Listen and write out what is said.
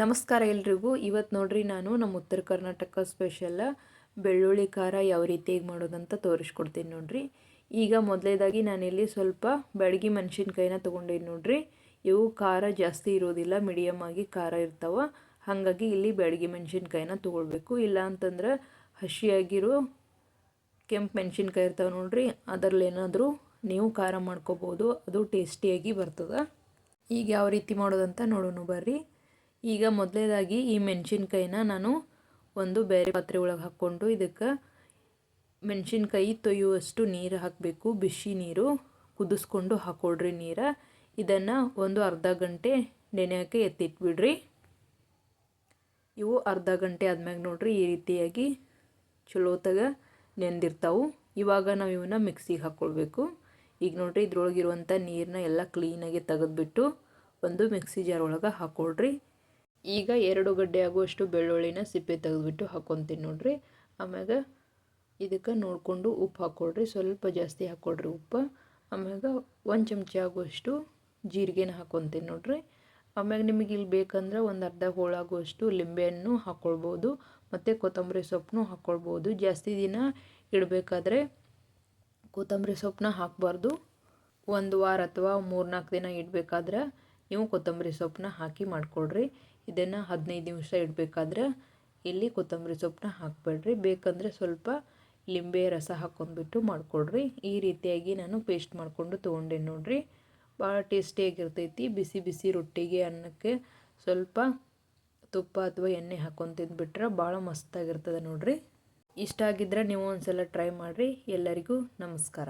ನಮಸ್ಕಾರ ಎಲ್ರಿಗೂ. ಇವತ್ತು ನೋಡ್ರಿ ನಾನು ನಮ್ಮ ಉತ್ತರ ಕರ್ನಾಟಕ ಸ್ಪೆಷಲ್ ಬೆಳ್ಳುಳ್ಳಿ ಖಾರ ಯಾವ ರೀತಿಯಾಗಿ ಮಾಡೋದಂತ ತೋರಿಸ್ಕೊಡ್ತೀನಿ ನೋಡ್ರಿ. ಈಗ ಮೊದಲೇದಾಗಿ ನಾನಿಲ್ಲಿ ಸ್ವಲ್ಪ ಬೆಳಗ್ಗೆ ಮೆಣಸಿನ್ಕಾಯಿನ ತೊಗೊಂಡಿನಿ ನೋಡ್ರಿ. ಇವು ಖಾರ ಜಾಸ್ತಿ ಇರೋದಿಲ್ಲ ಮೀಡಿಯಮ್ ಆಗಿ ಖಾರ ಇರ್ತಾವ. ಹಾಗಾಗಿ ಇಲ್ಲಿ ಬೆಳಗ್ಗೆ ಮೆಣಸಿನ್ಕಾಯಿನ ತೊಗೊಳ್ಬೇಕು. ಇಲ್ಲ ಅಂತಂದ್ರೆ ಹಸಿಯಾಗಿರೋ ಕೆಂಪು ಮೆಣಸಿನ್ಕಾಯಿ ಇರ್ತಾವೆ ನೋಡ್ರಿ, ಅದರಲ್ಲೇನಾದರೂ ನೀವು ಖಾರ ಮಾಡ್ಕೋಬೋದು. ಅದು ಟೇಸ್ಟಿಯಾಗಿ ಬರ್ತದೆ. ಈಗ ಯಾವ ರೀತಿ ಮಾಡೋದಂತ ನೋಡೋಣ ಬರ್ರಿ. ಈಗ ಮೊದಲೇದಾಗಿ ಈ ಮೆಣಸಿನ್ಕಾಯಿನ ನಾನು ಒಂದು ಬೇರೆ ಪಾತ್ರೆ ಒಳಗೆ ಹಾಕ್ಕೊಂಡು ಇದಕ್ಕೆ ಮೆಣಸಿನ್ಕಾಯಿ ತೊಯ್ಯುವಷ್ಟು ನೀರು ಹಾಕಬೇಕು, ಬಿಸಿ ನೀರು ಕುದಿಸ್ಕೊಂಡು ಹಾಕೊಳ್ರಿ ನೀರು. ಇದನ್ನು ಒಂದು ಅರ್ಧ ಗಂಟೆ ನೆನೆಯೋಕ್ಕೆ ಎತ್ತಿಟ್ಬಿಡ್ರಿ. ಇವು ಅರ್ಧ ಗಂಟೆ ಆದ್ಮ್ಯಾಗ ನೋಡ್ರಿ ಈ ರೀತಿಯಾಗಿ ಚಲೋತಾಗ ನೆಂದಿರ್ತಾವೆ. ಇವಾಗ ನಾವು ಇವನ್ನ ಮಿಕ್ಸಿಗೆ ಹಾಕ್ಕೊಳ್ಬೇಕು ಈಗ ನೋಡ್ರಿ ಇದ್ರೊಳಗಿರುವಂಥ ನೀರನ್ನ ಎಲ್ಲ ಕ್ಲೀನಾಗಿ ತೆಗೆದುಬಿಟ್ಟು ಒಂದು ಮಿಕ್ಸಿ ಜಾರ್ ಒಳಗೆ ಹಾಕ್ಕೊಳ್ರಿ ಈಗ ಎರಡು ಗಡ್ಡೆ ಆಗುವಷ್ಟು ಬೆಳ್ಳುಳ್ಳಿನ ಸಿಪ್ಪೆ ತೆಗೆದುಬಿಟ್ಟು ಹಾಕ್ಕೊತೀನಿ ನೋಡಿರಿ. ಆಮ್ಯಾಗ ಇದಕ್ಕೆ ನೋಡಿಕೊಂಡು ಉಪ್ಪು ಹಾಕ್ಕೊಡ್ರಿ ಸ್ವಲ್ಪ ಜಾಸ್ತಿ ಹಾಕ್ಕೊಡ್ರಿ ಉಪ್ಪು. ಆಮ್ಯಾಗ ಒಂದು ಚಮಚ ಆಗುವಷ್ಟು ಜೀರಿಗೆನ ಹಾಕ್ಕೊತೀನಿ ನೋಡಿರಿ. ಆಮ್ಯಾಗ ನಿಮಗೆ ಇಲ್ಲಿ ಬೇಕಂದ್ರೆ ಒಂದು ಅರ್ಧ ಹೋಳಾಗುವಷ್ಟು ಲಿಂಬೆಹಣ್ಣು ಹಾಕ್ಕೊಳ್ಬೋದು ಮತ್ತು ಕೊತ್ತಂಬರಿ ಸೊಪ್ಪನ್ನು ಹಾಕ್ಕೊಳ್ಬೋದು ಜಾಸ್ತಿ ದಿನ ಇಡಬೇಕಾದ್ರೆ ಕೊತ್ತಂಬರಿ ಸೊಪ್ಪನ್ನ ಹಾಕಬಾರ್ದು. ಒಂದು ವಾರ ಅಥವಾ ಮೂರು ನಾಲ್ಕು ದಿನ ಇಡಬೇಕಾದ್ರೆ ನೀವು ಕೊತ್ತಂಬರಿ ಸೊಪ್ಪನ್ನ ಹಾಕಿ ಮಾಡಿಕೊಡ್ರಿ ಇದನ್ನು ಹದಿನೈದು ನಿಮಿಷ ಇಡಬೇಕಾದ್ರೆ ಇಲ್ಲಿ ಕೊತ್ತಂಬರಿ ಸೊಪ್ಪನ್ನ ಹಾಕಬೇಡ್ರಿ. ಬೇಕಂದರೆ ಸ್ವಲ್ಪ ಲಿಂಬೆ ರಸ ಹಾಕ್ಕೊಂಡ್ಬಿಟ್ಟು ಮಾಡಿಕೊಡ್ರಿ ಈ ರೀತಿಯಾಗಿ ನಾನು ಪೇಸ್ಟ್ ಮಾಡಿಕೊಂಡು ತೊಗೊಂಡೆ ನೋಡಿರಿ. ಭಾಳ ಟೇಸ್ಟಿಯಾಗಿರ್ತೈತಿ ಬಿಸಿ ಬಿಸಿ ರೊಟ್ಟಿಗೆ, ಅನ್ನಕ್ಕೆ ಸ್ವಲ್ಪ ತುಪ್ಪ ಅಥವಾ ಎಣ್ಣೆ ಹಾಕ್ಕೊಂಡು ತಿಂದುಬಿಟ್ರೆ ಭಾಳ ಮಸ್ತಾಗಿರ್ತದೆ ನೋಡಿರಿ. ಇಷ್ಟ ಆಗಿದ್ದರೆ ನೀವು ಒಂದು ಸಲ ಟ್ರೈ ಮಾಡಿರಿ. ಎಲ್ಲರಿಗೂ ನಮಸ್ಕಾರ.